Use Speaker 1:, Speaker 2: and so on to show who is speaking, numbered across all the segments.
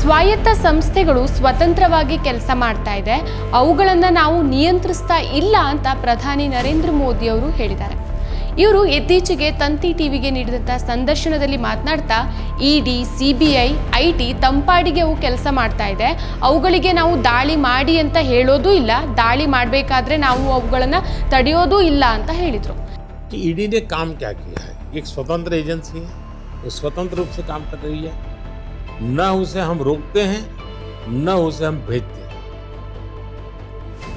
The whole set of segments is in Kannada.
Speaker 1: ಸ್ವಾಯತ್ತ ಸಂಸ್ಥೆಗಳು ಸ್ವತಂತ್ರವಾಗಿ ಕೆಲಸ ಮಾಡ್ತಾ ಇದೆ ಅವುಗಳನ್ನು ನಾವು ನಿಯಂತ್ರಿಸ್ತಾ ಇಲ್ಲ ಅಂತ ಪ್ರಧಾನಿ ನರೇಂದ್ರ ಮೋದಿ ಅವರು ಹೇಳಿದ್ದಾರೆ ಇವರು ಇತ್ತೀಚೆಗೆ ತಂತಿ ಟಿವಿಗೆ ನೀಡಿದಂಥ ಸಂದರ್ಶನದಲ್ಲಿ ಮಾತನಾಡ್ತಾ ED C B I I T ತಂಪಾಡಿಗೆ ಅವು ಕೆಲಸ ಮಾಡ್ತಾ ಇದೆ ಅವುಗಳಿಗೆ ನಾವು ದಾಳಿ ಮಾಡಿ ಅಂತ ಹೇಳೋದೂ ಇಲ್ಲ ದಾಳಿ ಮಾಡಬೇಕಾದ್ರೆ ನಾವು ಅವುಗಳನ್ನು ತಡೆಯೋದೂ ಇಲ್ಲ ಅಂತ ಹೇಳಿದರು
Speaker 2: कि ईडी ने काम क्या किया है एक स्वतंत्र एजेंसी है वो स्वतंत्र रूप से काम कर रही है न उसे हम रोकते हैं न उसे हम भेजते हैं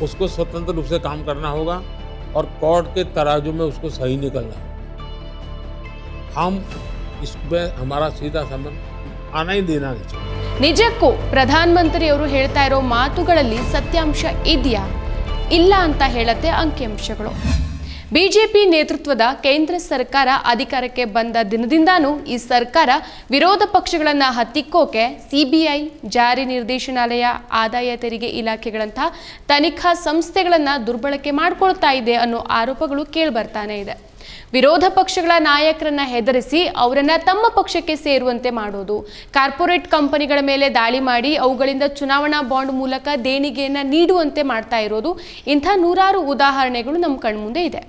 Speaker 2: उसको स्वतंत्र रूप से काम करना होगा और कोर्ट के तराजू में उसको सही निकलना होगा हम इसमें हमारा सीधा संबंध आना ही देना नहीं चाहिए
Speaker 1: ನಿಜಕ್ಕೂ ಪ್ರಧಾನಮಂತ್ರಿಯವರು ಹೇಳ್ತಾ ಇರೋ ಮಾತುಗಳಲ್ಲಿ ಸತ್ಯಾಂಶ ಇದೆಯಾ ಇಲ್ಲ ಅಂತ ಹೇಳತ್ತೆ ಅಂಕಿಅಂಶಗಳು ಬಿಜೆಪಿ ನೇತೃತ್ವದ ಕೇಂದ್ರ ಸರ್ಕಾರ ಅಧಿಕಾರಕ್ಕೆ ಬಂದ ದಿನದಿಂದಾನೂ ಈ ಸರ್ಕಾರ ವಿರೋಧ ಪಕ್ಷಗಳನ್ನು ಹತ್ತಿಕ್ಕೋಕೆ ಸಿಬಿಐ, ಜಾರಿ ನಿರ್ದೇಶನಾಲಯ, ಆದಾಯ ತೆರಿಗೆ ಇಲಾಖೆಗಳಂತಹ ತನಿಖಾ ಸಂಸ್ಥೆಗಳನ್ನು ದುರ್ಬಳಕೆ ಮಾಡಿಕೊಳ್ತಾ ಇದೆ ಅನ್ನೋ ಆರೋಪಗಳು ಕೇಳಿಬರ್ತಾನೆ ಇದೆ. ವಿರೋಧ ಪಕ್ಷಗಳ ನಾಯಕರನ್ನ ಹೆದರಿಸಿ ಅವರನ್ನ ತಮ್ಮ ಪಕ್ಷಕ್ಕೆ ಸೇರುವಂತೆ ಮಾಡೋದು, ಕಾರ್ಪೊರೇಟ್ ಕಂಪನಿಗಳ ಮೇಲೆ ದಾಳಿ ಮಾಡಿ ಅವುಗಳಿಂದ ಚುನಾವಣಾ ಬಾಂಡ್ ಮೂಲಕ ದೇಣಿಗೆಯನ್ನ ನೀಡುವಂತೆ ಮಾಡ್ತಾ ಇರೋದು ಇಂಥ ನೂರಾರು ಉದಾಹರಣೆಗಳು ನಮ್ಮ ಕಣ್ಮುಂದೆ ಇದೆ.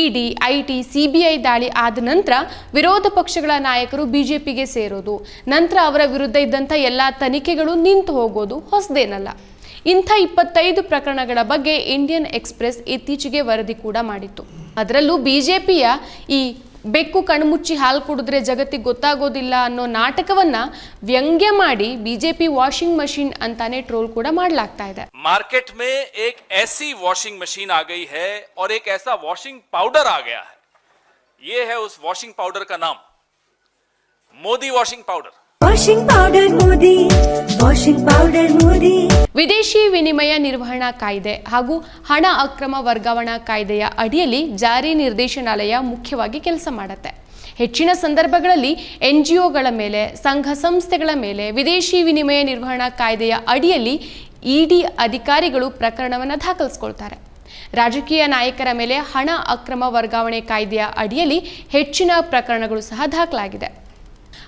Speaker 1: ED, IT T C B I ದಾಳಿ ಆದ ನಂತರ ವಿರೋಧ ಪಕ್ಷಗಳ ನಾಯಕರು ಬಿಜೆಪಿಗೆ ಸೇರೋದು. ನಂತರ ಅವರ ವಿರುದ್ಧ ಇದ್ದಂಥ ಎಲ್ಲ ತನಿಖೆಗಳು ನಿಂತು ಹೋಗೋದು ಹೊಸದೇನಲ್ಲ. ಇಂಥ ಇಪ್ಪತ್ತೈದು ಪ್ರಕರಣಗಳ ಬಗ್ಗೆ ಇಂಡಿಯನ್ ಎಕ್ಸ್ಪ್ರೆಸ್ ಇತ್ತೀಚೆಗೆ ವರದಿ ಕೂಡ ಮಾಡಿತ್ತು. ಅದರಲ್ಲೂ ಬಿಜೆಪಿಯ ಈ ಬೆಕ್ಕು ಕಣ್ಮುಚ್ಚಿ ಹಾಲು ಕುಡಿದ್ರೆ ಜಗತ್ತಿಗೆ ಗೊತ್ತಾಗೋದಿಲ್ಲ ಅನ್ನೋ ನಾಟಕವನ್ನ ವ್ಯಂಗ್ಯ ಮಾಡಿ ಬಿಜೆಪಿ ವಾಷಿಂಗ್ ಮಷಿನ್ ಅಂತಾನೆ ಟ್ರೋಲ್ ಕೂಡ ಮಾಡಲಾಗ್ತಾ ಇದೆ
Speaker 3: मार्केट में एक ऐसी वॉशिंग मशीन आ गई है और एक ऐसा वॉशिंग पाउडर आ गया है ये है उस वॉशिंग पाउडर का नाम Modi washing powder
Speaker 4: washing powder Modi washing powder Modi
Speaker 1: ವಿದೇಶಿ ವಿನಿಮಯ ನಿರ್ವಹಣಾ ಕಾಯ್ದೆ ಹಾಗೂ ಹಣ ಅಕ್ರಮ ವರ್ಗಾವಣಾ ಕಾಯ್ದೆಯ ಅಡಿಯಲ್ಲಿ ಜಾರಿ ನಿರ್ದೇಶನಾಲಯ ಮುಖ್ಯವಾಗಿ ಕೆಲಸ ಮಾಡುತ್ತೆ. ಹೆಚ್ಚಿನ ಸಂದರ್ಭಗಳಲ್ಲಿ ಎನ್ ಜಿ ಒಗಳ ಮೇಲೆ, ಸಂಘ ಸಂಸ್ಥೆಗಳ ಮೇಲೆ ವಿದೇಶಿ ವಿನಿಮಯ ನಿರ್ವಹಣಾ ಕಾಯ್ದೆಯ ಅಡಿಯಲ್ಲಿ ಇಡಿ ಅಧಿಕಾರಿಗಳು ಪ್ರಕರಣವನ್ನು ದಾಖಲಿಸ್ಕೊಳ್ತಾರೆ. ರಾಜಕೀಯ ನಾಯಕರ ಮೇಲೆ ಹಣ ಅಕ್ರಮ ವರ್ಗಾವಣೆ ಕಾಯ್ದೆಯ ಅಡಿಯಲ್ಲಿ ಹೆಚ್ಚಿನ ಪ್ರಕರಣಗಳು ಸಹ ದಾಖಲಾಗಿದೆ.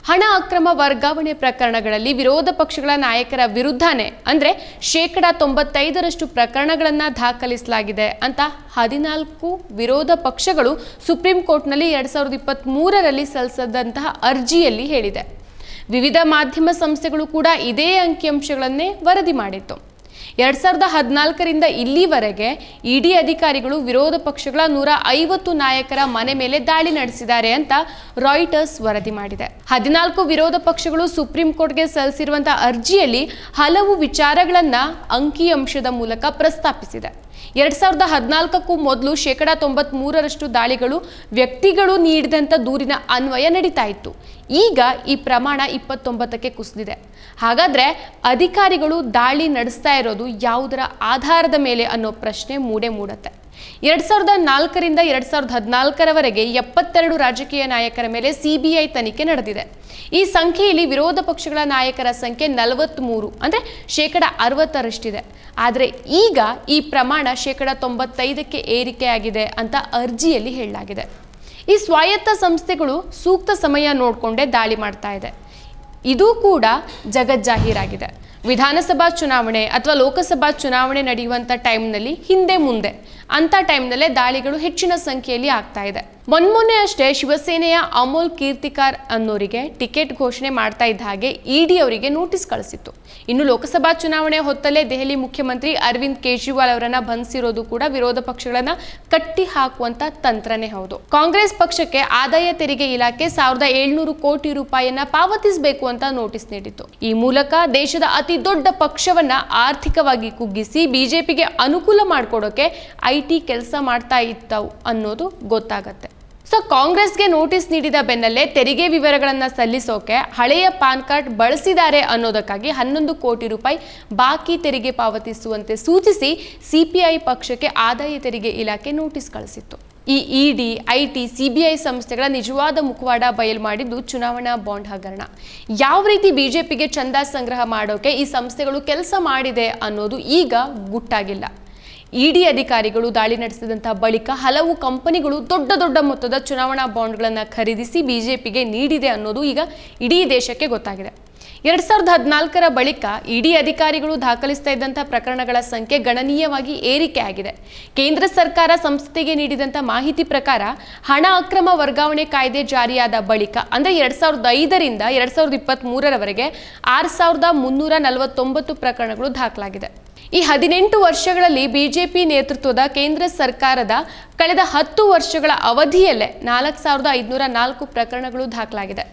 Speaker 1: ಹಣ ಅಕ್ರಮ ವರ್ಗಾವಣೆ ಪ್ರಕರಣಗಳಲ್ಲಿ ವಿರೋಧ ಪಕ್ಷಗಳ ನಾಯಕರ ವಿರುದ್ಧನೇ, ಅಂದ್ರೆ ಶೇಕಡಾ ತೊಂಬತ್ತೈದರಷ್ಟು ಪ್ರಕರಣಗಳನ್ನು ದಾಖಲಿಸಲಾಗಿದೆ ಅಂತ ಹದಿನಾಲ್ಕು ವಿರೋಧ ಪಕ್ಷಗಳು ಸುಪ್ರೀಂ ಕೋರ್ಟ್ನಲ್ಲಿ ಎರಡ್ ಸಾವಿರದ ಇಪ್ಪತ್ತ್ ಮೂರರಲ್ಲಿ ಸಲ್ಲಿಸಿದಂತಹ ಅರ್ಜಿಯಲ್ಲಿ ಹೇಳಿದೆ. ವಿವಿಧ ಮಾಧ್ಯಮ ಸಂಸ್ಥೆಗಳು ಕೂಡ ಇದೇ ಅಂಕಿಅಂಶಗಳನ್ನೇ ವರದಿ ಮಾಡಿತ್ತು. ಎರಡ್ ಸಾವಿರದ ಹದಿನಾಲ್ಕರಿಂದ ಇಲ್ಲಿವರೆಗೆ ಇಡಿ ಅಧಿಕಾರಿಗಳು ವಿರೋಧ ಪಕ್ಷಗಳ ನೂರ ಐವತ್ತು ನಾಯಕರ ಮನೆ ಮೇಲೆ ದಾಳಿ ನಡೆಸಿದ್ದಾರೆ ಅಂತ ರಾಯ್ಟರ್ಸ್ ವರದಿ ಮಾಡಿದೆ. ಹದಿನಾಲ್ಕು ವಿರೋಧ ಪಕ್ಷಗಳು ಸುಪ್ರೀಂ ಕೋರ್ಟ್ಗೆ ಸಲ್ಲಿಸಿರುವಂತಹ ಅರ್ಜಿಯಲ್ಲಿ ಹಲವು ವಿಚಾರಗಳನ್ನ ಅಂಕಿಅಂಶದ ಮೂಲಕ ಪ್ರಸ್ತಾಪಿಸಿದೆ. ಎರಡ್ ಸಾವಿರದ ಹದಿನಾಲ್ಕಕ್ಕೂ ಮೊದಲು ಶೇಕಡ ತೊಂಬತ್ ಮೂರರಷ್ಟು ದಾಳಿಗಳು ವ್ಯಕ್ತಿಗಳು ನೀಡಿದಂಥ ದೂರಿನ ಅನ್ವಯ ನಡೀತಾ ಇತ್ತು. ಈಗ ಈ ಪ್ರಮಾಣ ಇಪ್ಪತ್ತೊಂಬತ್ತಕ್ಕೆ ಕುಸಿದಿದೆ. ಹಾಗಾದ್ರೆ ಅಧಿಕಾರಿಗಳು ದಾಳಿ ನಡೆಸ್ತಾ ಇರೋದು ಯಾವುದರ ಆಧಾರದ ಮೇಲೆ ಅನ್ನೋ ಪ್ರಶ್ನೆ ಮೂಡೆ ಮೂಡತ್ತೆ. ಎರಡ್ ಸಾವಿರದ ನಾಲ್ಕರಿಂದ ಎರಡ್ ಸಾವಿರದ ಹದಿನಾಲ್ಕರವರೆಗೆ ಎಪ್ಪತ್ತೆರಡು ರಾಜಕೀಯ ನಾಯಕರ ಮೇಲೆ ಸಿಬಿಐ ತನಿಖೆ ನಡೆದಿದೆ. ಈ ಸಂಖ್ಯೆಯಲ್ಲಿ ವಿರೋಧ ಪಕ್ಷಗಳ ನಾಯಕರ ಸಂಖ್ಯೆ ನಲವತ್ತ್ಮೂರು ಅಂದರೆ ಶೇಕಡ ಅರವತ್ತರಷ್ಟಿದೆ. ಆದರೆ ಈಗ ಈ ಪ್ರಮಾಣ ಶೇಕಡ ತೊಂಬತ್ತೈದಕ್ಕೆ ಏರಿಕೆಯಾಗಿದೆ ಅಂತ ಅರ್ಜಿಯಲ್ಲಿ ಹೇಳಲಾಗಿದೆ. ಈ ಸ್ವಾಯತ್ತ ಸಂಸ್ಥೆಗಳು ಸೂಕ್ತ ಸಮಯ ನೋಡಿಕೊಂಡೇ ದಾಳಿ ಮಾಡ್ತಾ ಇದೆ. ಇದು ಕೂಡ ಜಗಜ್ಜಾಹೀರಾಗಿದೆ ವಿಧಾನಸಭಾ ಚುನಾವಣೆ ಅಥವಾ ಲೋಕಸಭಾ ಚುನಾವಣೆ ನಡೆಯುವಂಥ ಟೈಮ್ನಲ್ಲಿ ಹಿಂದೆ ಮುಂದೆ, ಅಂಥ ಟೈಮ್ನಲ್ಲೇ ದಾಳಿಗಳು ಹೆಚ್ಚಿನ ಸಂಖ್ಯೆಯಲ್ಲಿ ಆಗ್ತಾ ಇದೆ. ಮೊನ್ಮೊನ್ನೆ ಅಷ್ಟೇ ಶಿವಸೇನೆಯ ಅಮೋಲ್ ಕೀರ್ತಿಕಾರ್ ಅನ್ನೋರಿಗೆ ಟಿಕೆಟ್ ಘೋಷಣೆ ಮಾಡ್ತಾ ಇದ್ದ ಹಾಗೆ ಇಡಿ ಅವರಿಗೆ ನೋಟಿಸ್ ಕಳಿಸಿತ್ತು. ಇನ್ನು ಲೋಕಸಭಾ ಚುನಾವಣೆ ಹೊತ್ತಲ್ಲೇ ದೆಹಲಿ ಮುಖ್ಯಮಂತ್ರಿ ಅರವಿಂದ್ ಕೇಜ್ರಿವಾಲ್ ಅವರನ್ನ ಬಂಧಿಸಿರೋದು ಕೂಡ ವಿರೋಧ ಪಕ್ಷಗಳನ್ನ ಕಟ್ಟಿ ಹಾಕುವಂತ ತಂತ್ರನೇ ಹೌದು. ಕಾಂಗ್ರೆಸ್ ಪಕ್ಷಕ್ಕೆ ಆದಾಯ ತೆರಿಗೆ ಇಲಾಖೆ ಸಾವಿರದ ಏಳ್ನೂರು ಕೋಟಿ ರೂಪಾಯಿಯನ್ನ ಪಾವತಿಸಬೇಕು ಅಂತ ನೋಟಿಸ್ ನೀಡಿತ್ತು. ಈ ಮೂಲಕ ದೇಶದ ಅತಿ ದೊಡ್ಡ ಪಕ್ಷವನ್ನ ಆರ್ಥಿಕವಾಗಿ ಕುಗ್ಗಿಸಿ ಬಿಜೆಪಿಗೆ ಅನುಕೂಲ ಮಾಡಿಕೊಡೋಕೆ ಐಟಿ ಕೆಲಸ ಮಾಡ್ತಾ ಇತ್ತು ಅನ್ನೋದು ಗೊತ್ತಾಗತ್ತೆ. ಸೊ ಕಾಂಗ್ರೆಸ್ಗೆ ನೋಟಿಸ್ ನೀಡಿದ ಬೆನ್ನಲ್ಲೇ ತೆರಿಗೆ ವಿವರಗಳನ್ನು ಸಲ್ಲಿಸೋಕೆ ಹಳೆಯ ಪಾನ್ ಕಾರ್ಡ್ ಬಳಸಿದ್ದಾರೆ ಅನ್ನೋದಕ್ಕಾಗಿ ಹನ್ನೊಂದು ಕೋಟಿ ರೂಪಾಯಿ ಬಾಕಿ ತೆರಿಗೆ ಪಾವತಿಸುವಂತೆ ಸೂಚಿಸಿ ಸಿಪಿಐ ಪಕ್ಷಕ್ಕೆ ಆದಾಯ ತೆರಿಗೆ ಇಲಾಖೆ ನೋಟಿಸ್ ಕಳಿಸಿತ್ತು. ಈ ಇಡಿ, ಐಟಿ, ಸಿಬಿಐ ಸಂಸ್ಥೆಗಳ ನಿಜವಾದ ಮುಖವಾಡ ಬಯಲು ಮಾಡಿದ್ದು ಚುನಾವಣಾ ಬಾಂಡ್ ಹಗರಣ. ಯಾವ ರೀತಿ ಬಿಜೆಪಿಗೆ ಚಂದ ಸಂಗ್ರಹ ಮಾಡೋಕೆ ಈ ಸಂಸ್ಥೆಗಳು ಕೆಲಸ ಮಾಡಿದೆ ಅನ್ನೋದು ಈಗ ಗುಟ್ಟಾಗಿಲ್ಲ. ಇಡಿ ಅಧಿಕಾರಿಗಳು ದಾಳಿ ನಡೆಸಿದಂತಹ ಬಳಿಕ ಹಲವು ಕಂಪನಿಗಳು ದೊಡ್ಡ ದೊಡ್ಡ ಮೊತ್ತದ ಚುನಾವಣಾ ಬಾಂಡ್ಗಳನ್ನು ಖರೀದಿಸಿ ಬಿಜೆಪಿಗೆ ನೀಡಿದೆ ಅನ್ನೋದು ಈಗ ಇಡೀ ದೇಶಕ್ಕೆ ಗೊತ್ತಾಗಿದೆ. ಎರಡ್ ಸಾವಿರದ ಹದಿನಾಲ್ಕರ ಬಳಿಕ ಇಡಿ ಅಧಿಕಾರಿಗಳು ದಾಖಲಿಸ್ತಾ ಇದ್ದಂಥ ಪ್ರಕರಣಗಳ ಸಂಖ್ಯೆ ಗಣನೀಯವಾಗಿ ಏರಿಕೆ ಆಗಿದೆ. ಕೇಂದ್ರ ಸರ್ಕಾರ ಸಂಸ್ಥೆಗೆ ನೀಡಿದಂಥ ಮಾಹಿತಿ ಪ್ರಕಾರ ಹಣ ಅಕ್ರಮ ವರ್ಗಾವಣೆ ಕಾಯ್ದೆ ಜಾರಿಯಾದ ಬಳಿಕ, ಅಂದ್ರೆ ಎರಡ್ ಸಾವಿರದ ಐದರಿಂದ ಎರಡ್ ಸಾವಿರದ ಇಪ್ಪತ್ತ್ ಮೂರರವರೆಗೆ ಆರು ಸಾವಿರದ ಮುನ್ನೂರ ನಲವತ್ತೊಂಬತ್ತು ಪ್ರಕರಣಗಳು ದಾಖಲಾಗಿದೆ. ಈ ಹದಿನೆಂಟು ವರ್ಷಗಳಲ್ಲಿ ಬಿಜೆಪಿ ನೇತೃತ್ವದ ಕೇಂದ್ರ ಸರ್ಕಾರದ ಕಳೆದ ಹತ್ತು ವರ್ಷಗಳ ಅವಧಿಯಲ್ಲೇ ನಾಲ್ಕು ಸಾವಿರದ ಐದುನೂರ ನಾಲ್ಕು ಪ್ರಕರಣಗಳು ದಾಖಲಾಗಿದೆ.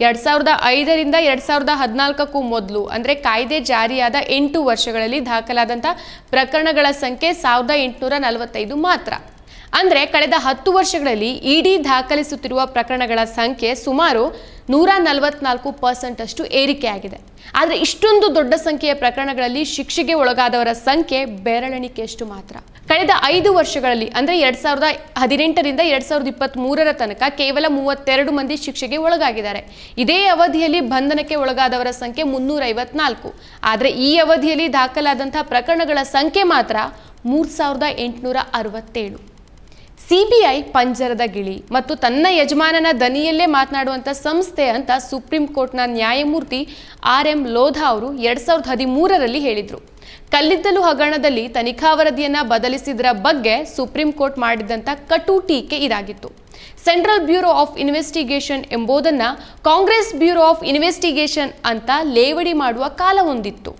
Speaker 1: ಎರಡ್ ಸಾವಿರದ ಐದರಿಂದ ಎರಡ್ ಸಾವಿರದ ಹದಿನಾಲ್ಕಕ್ಕೂ ಮೊದಲು, ಅಂದ್ರೆ ಕಾಯ್ದೆ ಜಾರಿಯಾದ ಎಂಟು ವರ್ಷಗಳಲ್ಲಿ ದಾಖಲಾದಂಥ ಪ್ರಕರಣಗಳ ಸಂಖ್ಯೆ ಸಾವಿರದ ಎಂಟುನೂರ ನಲವತ್ತೈದು ಮಾತ್ರ. ಅಂದ್ರೆ ಕಳೆದ ಹತ್ತು ವರ್ಷಗಳಲ್ಲಿ ಇಡಿ ದಾಖಲಿಸುತ್ತಿರುವ ಪ್ರಕರಣಗಳ ಸಂಖ್ಯೆ ಸುಮಾರು ನೂರ ನಲವತ್ನಾಲ್ಕು ಪರ್ಸೆಂಟ್ ಅಷ್ಟು ಏರಿಕೆಯಾಗಿದೆ. ಆದರೆ ಇಷ್ಟೊಂದು ದೊಡ್ಡ ಸಂಖ್ಯೆಯ ಪ್ರಕರಣಗಳಲ್ಲಿ ಶಿಕ್ಷೆಗೆ ಒಳಗಾದವರ ಸಂಖ್ಯೆ ಬೆರಳೆಣಿಕೆಯಷ್ಟು ಮಾತ್ರ. ಕಳೆದ ಐದು ವರ್ಷಗಳಲ್ಲಿ, ಅಂದರೆ ಎರಡು ಸಾವಿರದ ಹದಿನೆಂಟರಿಂದ ಎರಡು ಸಾವಿರದ ಇಪ್ಪತ್ತ್ ಮೂರರ ತನಕ ಕೇವಲ ಮೂವತ್ತೆರಡು ಮಂದಿ ಶಿಕ್ಷೆಗೆ ಒಳಗಾಗಿದ್ದಾರೆ. ಇದೇ ಅವಧಿಯಲ್ಲಿ ಬಂಧನಕ್ಕೆ ಒಳಗಾದವರ ಸಂಖ್ಯೆ ಮುನ್ನೂರ ಐವತ್ನಾಲ್ಕು ಆದರೆ ಈ ಅವಧಿಯಲ್ಲಿ ದಾಖಲಾದಂಥ ಪ್ರಕರಣಗಳ ಸಂಖ್ಯೆ ಮಾತ್ರ ಮೂರು ಸಾವಿರದ ಎಂಟುನೂರ ಅರವತ್ತೇಳು. ಸಿಬಿಐ ಪಂಜರದ ಗಿಳಿ ಮತ್ತು ತನ್ನ ಯಜಮಾನನ ದನಿಯಲ್ಲೇ ಮಾತನಾಡುವಂಥ ಸಂಸ್ಥೆ ಅಂತ ಸುಪ್ರೀಂ ಕೋರ್ಟ್ನ ನ್ಯಾಯಮೂರ್ತಿ ಆರ್ ಎಂ ಲೋಧಾ ಅವರು ಎರಡ್ ಸಾವಿರದ ಹದಿಮೂರರಲ್ಲಿ ಹೇಳಿದರು. ಕಲ್ಲಿದ್ದಲು ಹಗರಣದಲ್ಲಿ ತನಿಖಾ ವರದಿಯನ್ನು ಬದಲಿಸಿದರ ಬಗ್ಗೆ ಸುಪ್ರೀಂ ಕೋರ್ಟ್ ಮಾಡಿದಂಥ ಕಟು ಟೀಕೆ ಇದಾಗಿತ್ತು. ಸೆಂಟ್ರಲ್ ಬ್ಯೂರೋ ಆಫ್ ಇನ್ವೆಸ್ಟಿಗೇಷನ್ ಎಂಬುದನ್ನು ಕಾಂಗ್ರೆಸ್ ಬ್ಯೂರೋ ಆಫ್ ಇನ್ವೆಸ್ಟಿಗೇಷನ್ ಅಂತ ಲೇವಡಿ ಮಾಡುವ ಕಾಲ ಹೊಂದಿತ್ತು.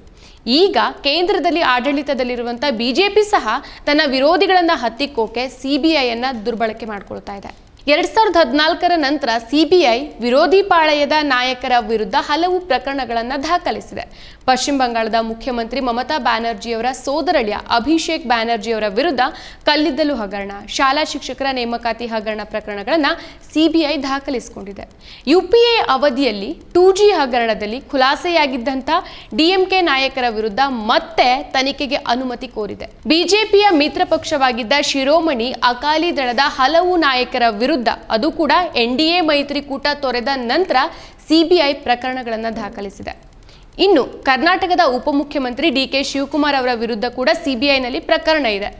Speaker 1: ಈಗ ಕೇಂದ್ರದಲ್ಲಿ ಆಡಳಿತದಲ್ಲಿರುವಂಥ ಬಿಜೆಪಿ ಸಹ ತನ್ನ ವಿರೋಧಿಗಳನ್ನ ಹತ್ತಿಕ್ಕೋಕೆ ಐಯನ್ನು ದುರ್ಬಳಕೆ ಮಾಡ್ಕೊಳ್ತಾ ಇದೆ. ಎರಡ್ ಸಾವಿರದ ಹದಿನಾಲ್ಕರ ನಂತರ ಸಿಬಿಐ ವಿರೋಧಿ ಪಾಳಯದ ನಾಯಕರ ವಿರುದ್ಧ ಹಲವು ಪ್ರಕರಣಗಳನ್ನು ದಾಖಲಿಸಿದೆ. ಪಶ್ಚಿಮ ಬಂಗಾಳದ ಮುಖ್ಯಮಂತ್ರಿ ಮಮತಾ ಬ್ಯಾನರ್ಜಿಯವರ ಸೋದರಳಿಯ ಅಭಿಷೇಕ್ ಬ್ಯಾನರ್ಜಿಯವರ ವಿರುದ್ಧ ಕಲ್ಲಿದ್ದಲು ಹಗರಣ, ಶಾಲಾ ಶಿಕ್ಷಕರ ನೇಮಕಾತಿ ಹಗರಣ ಪ್ರಕರಣಗಳನ್ನು ಸಿಬಿಐ ದಾಖಲಿಸಿಕೊಂಡಿದೆ. ಯುಪಿಎ ಅವಧಿಯಲ್ಲಿ ಟೂ ಜಿ ಹಗರಣದಲ್ಲಿ ಖುಲಾಸೆಯಾಗಿದ್ದಂಥ ಡಿಎಂಕೆ ನಾಯಕರ ವಿರುದ್ಧ ಮತ್ತೆ ತನಿಖೆಗೆ ಅನುಮತಿ ಕೋರಿದೆ. ಬಿಜೆಪಿಯ ಮಿತ್ರ ಪಕ್ಷವಾಗಿದ್ದ ಶಿರೋಮಣಿ ಅಕಾಲಿ ದಳದ ಹಲವು ನಾಯಕರ ವಿರುದ್ಧ ಅದು ಕೂಡ ಎನ್ ಡಿ ಎ ಮೈತ್ರಿಕೂಟ ತೊರೆದ ನಂತರ ಸಿಬಿಐ ಪ್ರಕರಣಗಳನ್ನು ದಾಖಲಿಸಿದೆ. ಇನ್ನು ಕರ್ನಾಟಕದ ಉಪಮುಖ್ಯಮಂತ್ರಿ ಡಿ ಕೆ ಶಿವಕುಮಾರ್ ಅವರ ವಿರುದ್ಧ ಕೂಡ ಸಿಬಿಐನಲ್ಲಿ ಪ್ರಕರಣ ಇದೆ.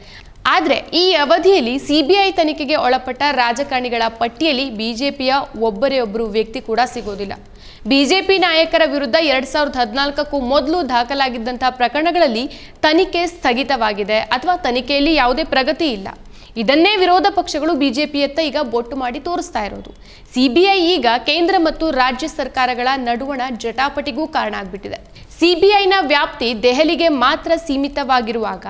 Speaker 1: ಆದರೆ ಈ ಅವಧಿಯಲ್ಲಿ ಸಿಬಿಐ ತನಿಖೆಗೆ ಒಳಪಟ್ಟ ರಾಜಕಾರಣಿಗಳ ಪಟ್ಟಿಯಲ್ಲಿ ಬಿಜೆಪಿಯ ಒಬ್ಬರೇ ಒಬ್ಬರು ವ್ಯಕ್ತಿ ಕೂಡ ಸಿಗೋದಿಲ್ಲ. ಬಿಜೆಪಿ ನಾಯಕರ ವಿರುದ್ಧ ಎರಡ್ ಸಾವಿರದ ಹದಿನಾಲ್ಕಕ್ಕೂ ಮೊದಲು ದಾಖಲಾಗಿದ್ದಂತಹ ಪ್ರಕರಣಗಳಲ್ಲಿ ತನಿಖೆ ಸ್ಥಗಿತವಾಗಿದೆ ಅಥವಾ ತನಿಖೆಯಲ್ಲಿ ಯಾವುದೇ ಪ್ರಗತಿ ಇಲ್ಲ. ಇದನ್ನೇ ವಿರೋಧ ಪಕ್ಷಗಳು ಬಿಜೆಪಿಯತ್ತ ಈಗ ಬೊಟ್ಟು ಮಾಡಿ ತೋರಿಸ್ತಾ ಇರೋದು. ಸಿಬಿಐ ಈಗ ಕೇಂದ್ರ ಮತ್ತು ರಾಜ್ಯ ಸರ್ಕಾರಗಳ ನಡುವಣ ಜಟಾಪಟಿಗೂ ಕಾರಣ ಆಗ್ಬಿಟ್ಟಿದೆ. ಸಿಬಿಐನ ವ್ಯಾಪ್ತಿ ದೆಹಲಿಗೆ ಮಾತ್ರ ಸೀಮಿತವಾಗಿರುವಾಗ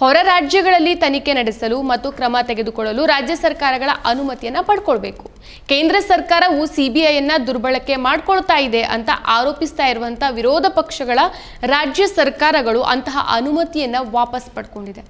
Speaker 1: ಹೊರ ರಾಜ್ಯಗಳಲ್ಲಿ ತನಿಖೆ ನಡೆಸಲು ಮತ್ತು ಕ್ರಮ ತೆಗೆದುಕೊಳ್ಳಲು ರಾಜ್ಯ ಸರ್ಕಾರಗಳ ಅನುಮತಿಯನ್ನ ಪಡ್ಕೊಳ್ಬೇಕು. ಕೇಂದ್ರ ಸರ್ಕಾರವು ಸಿಬಿಐಯನ್ನ ದುರ್ಬಳಕೆ ಮಾಡ್ಕೊಳ್ತಾ ಇದೆ ಅಂತ ಆರೋಪಿಸ್ತಾ ಇರುವಂಥ ವಿರೋಧ ಪಕ್ಷಗಳ ರಾಜ್ಯ ಸರ್ಕಾರಗಳು ಅಂತಹ ಅನುಮತಿಯನ್ನ ವಾಪಸ್ ಪಡ್ಕೊಂಡಿದೆ.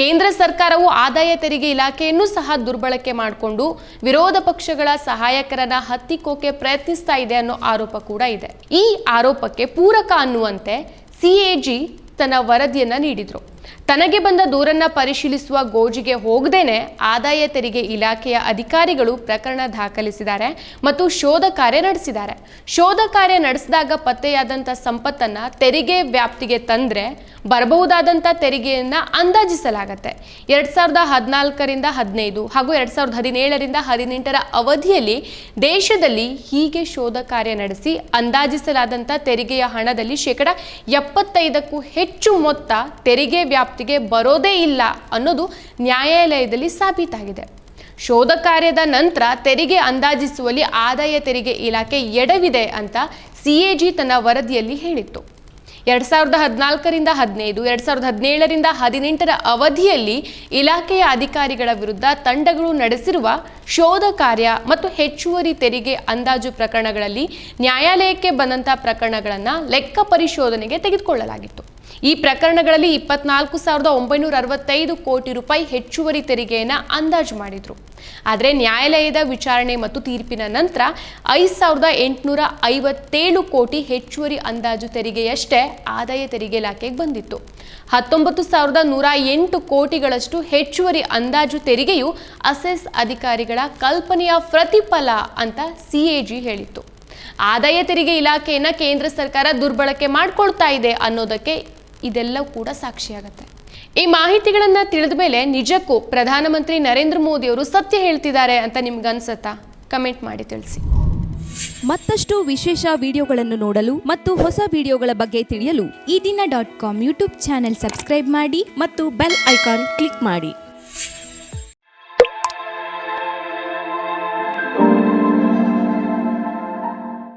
Speaker 1: ಕೇಂದ್ರ ಸರ್ಕಾರವು ಆದಾಯ ತೆರಿಗೆ ಇಲಾಖೆಯನ್ನು ಸಹ ದುರ್ಬಳಕೆ ಮಾಡಿಕೊಂಡು ವಿರೋಧ ಪಕ್ಷಗಳ ಸಹಾಯಕರನ್ನ ಹತ್ತಿಕ್ಕೋಕೆ ಪ್ರಯತ್ನಿಸ್ತಾ ಇದೆ ಅನ್ನೋ ಆರೋಪ ಕೂಡ ಇದೆ. ಈ ಆರೋಪಕ್ಕೆ ಪೂರಕ ಅನ್ನುವಂತೆ ಸಿಎಜಿ ತನ್ನ ವರದಿಯನ್ನ ನೀಡಿದ್ರು. ತನಗೆ ಬಂದ ದೂರನ್ನ ಪರಿಶೀಲಿಸುವ ಗೋಜಿಗೆ ಹೋಗದೇನೆ ಆದಾಯ ತೆರಿಗೆ ಇಲಾಖೆಯ ಅಧಿಕಾರಿಗಳು ಪ್ರಕರಣ ದಾಖಲಿಸಿದ್ದಾರೆ ಮತ್ತು ಶೋಧ ಕಾರ್ಯ ನಡೆಸಿದ್ದಾರೆ. ಶೋಧ ಕಾರ್ಯ ನಡೆಸಿದಾಗ ಪತ್ತೆಯಾದಂಥ ಸಂಪತ್ತನ್ನ ತೆರಿಗೆ ವ್ಯಾಪ್ತಿಗೆ ತಂದ್ರೆ ಬರಬಹುದಾದಂಥ ತೆರಿಗೆಯನ್ನು ಅಂದಾಜಿಸಲಾಗತ್ತೆ. ಎರಡು ಸಾವಿರದ ಹದಿನಾಲ್ಕರಿಂದ ಹದಿನೈದು ಹಾಗೂ ಎರಡು ಸಾವಿರದ ಹದಿನೇಳರಿಂದ ಹದಿನೆಂಟರ ಅವಧಿಯಲ್ಲಿ ದೇಶದಲ್ಲಿ ಹೀಗೆ ಶೋಧ ಕಾರ್ಯ ನಡೆಸಿ ಅಂದಾಜಿಸಲಾದಂಥ ತೆರಿಗೆಯ ಹಣದಲ್ಲಿ ಶೇಕಡ ಎಪ್ಪತ್ತೈದಕ್ಕೂ ಹೆಚ್ಚು ಮೊತ್ತ ತೆರಿಗೆ ವ್ಯಾಪ್ತಿಗೆ ಬರೋದೇ ಇಲ್ಲ ಅನ್ನೋದು ನ್ಯಾಯಾಲಯದಲ್ಲಿ ಸಾಬೀತಾಗಿದೆ. ಶೋಧ ಕಾರ್ಯದ ನಂತರ ತೆರಿಗೆ ಅಂದಾಜಿಸುವಲ್ಲಿ ಆದಾಯ ತೆರಿಗೆ ಇಲಾಖೆ ಎಡವಿದೆ ಅಂತ ಸಿಎಜಿ ತನ್ನ ವರದಿಯಲ್ಲಿ ಹೇಳಿತ್ತು. ಎರಡ್ ಸಾವಿರದ ಹದಿನಾಲ್ಕರಿಂದ ಹದಿನೈದು, ಎರಡ್ ಸಾವಿರದ ಹದಿನೇಳರಿಂದ ಹದಿನೆಂಟರ ಅವಧಿಯಲ್ಲಿ ಇಲಾಖೆಯ ಅಧಿಕಾರಿಗಳ ವಿರುದ್ಧ ತಂಡಗಳು ನಡೆಸಿರುವ ಶೋಧ ಕಾರ್ಯ ಮತ್ತು ಹೆಚ್ಚುವರಿ ತೆರಿಗೆ ಅಂದಾಜು ಪ್ರಕರಣಗಳಲ್ಲಿ ನ್ಯಾಯಾಲಯಕ್ಕೆ ಬಂದಂಥ ಪ್ರಕರಣಗಳನ್ನು ಲೆಕ್ಕ ಪರಿಶೋಧನೆಗೆ ತೆಗೆದುಕೊಳ್ಳಲಾಗಿತ್ತು. ಈ ಪ್ರಕರಣಗಳಲ್ಲಿ ಇಪ್ಪತ್ನಾಲ್ಕು ಸಾವಿರದ ಒಂಬೈನೂರ ಅರವತ್ತೈದು ಕೋಟಿ ರೂಪಾಯಿ ಹೆಚ್ಚುವರಿ ತೆರಿಗೆಯನ್ನು ಅಂದಾಜು ಮಾಡಿದ್ರು. ಆದರೆ ನ್ಯಾಯಾಲಯದ ವಿಚಾರಣೆ ಮತ್ತು ತೀರ್ಪಿನ ನಂತರ ಐದು ಸಾವಿರದ ಎಂಟುನೂರ ಐವತ್ತೇಳು ಕೋಟಿ ಹೆಚ್ಚುವರಿ ಅಂದಾಜು ತೆರಿಗೆಯಷ್ಟೇ ಆದಾಯ ತೆರಿಗೆ ಇಲಾಖೆಗೆ ಬಂದಿತ್ತು. ಹತ್ತೊಂಬತ್ತು ಸಾವಿರದ ನೂರ ಎಂಟು ಕೋಟಿಗಳಷ್ಟು ಹೆಚ್ಚುವರಿ ಅಂದಾಜು ತೆರಿಗೆಯು ಅಸೆಸ್ ಅಧಿಕಾರಿಗಳ ಕಲ್ಪನೆಯ ಪ್ರತಿಫಲ ಅಂತ ಸಿಎಜಿ ಹೇಳಿತ್ತು. ಆದಾಯ ತೆರಿಗೆ ಇಲಾಖೆಯನ್ನ ಕೇಂದ್ರ ಸರ್ಕಾರ ದುರ್ಬಳಕೆ ಮಾಡ್ಕೊಳ್ತಾ ಇದೆ ಅನ್ನೋದಕ್ಕೆ ಇದೆಲ್ಲವೂ ಕೂಡ ಸಾಕ್ಷಿಯಾಗತ್ತೆ. ಈ ಮಾಹಿತಿಗಳನ್ನ ತಿಳಿದ ಮೇಲೆ ನಿಜಕ್ಕೂ ಪ್ರಧಾನಮಂತ್ರಿ ನರೇಂದ್ರ ಮೋದಿ ಅವರು ಸತ್ಯ ಹೇಳ್ತಿದ್ದಾರೆ ಅಂತ ನಿಮ್ಗೆ ಅನ್ಸತ್ತಾ? ಕಮೆಂಟ್ ಮಾಡಿ ತಿಳಿಸಿ.
Speaker 5: ಮತ್ತಷ್ಟು ವಿಶೇಷ ವಿಡಿಯೋಗಳನ್ನು ನೋಡಲು ಮತ್ತು ಹೊಸ ವಿಡಿಯೋಗಳ ಬಗ್ಗೆ ತಿಳಿಯಲು
Speaker 6: Ee Dina dot com YouTube channel subscribe ಮಾಡಿ ಮತ್ತು ಬೆಲ್ ಐಕಾನ್ ಕ್ಲಿಕ್ ಮಾಡಿ.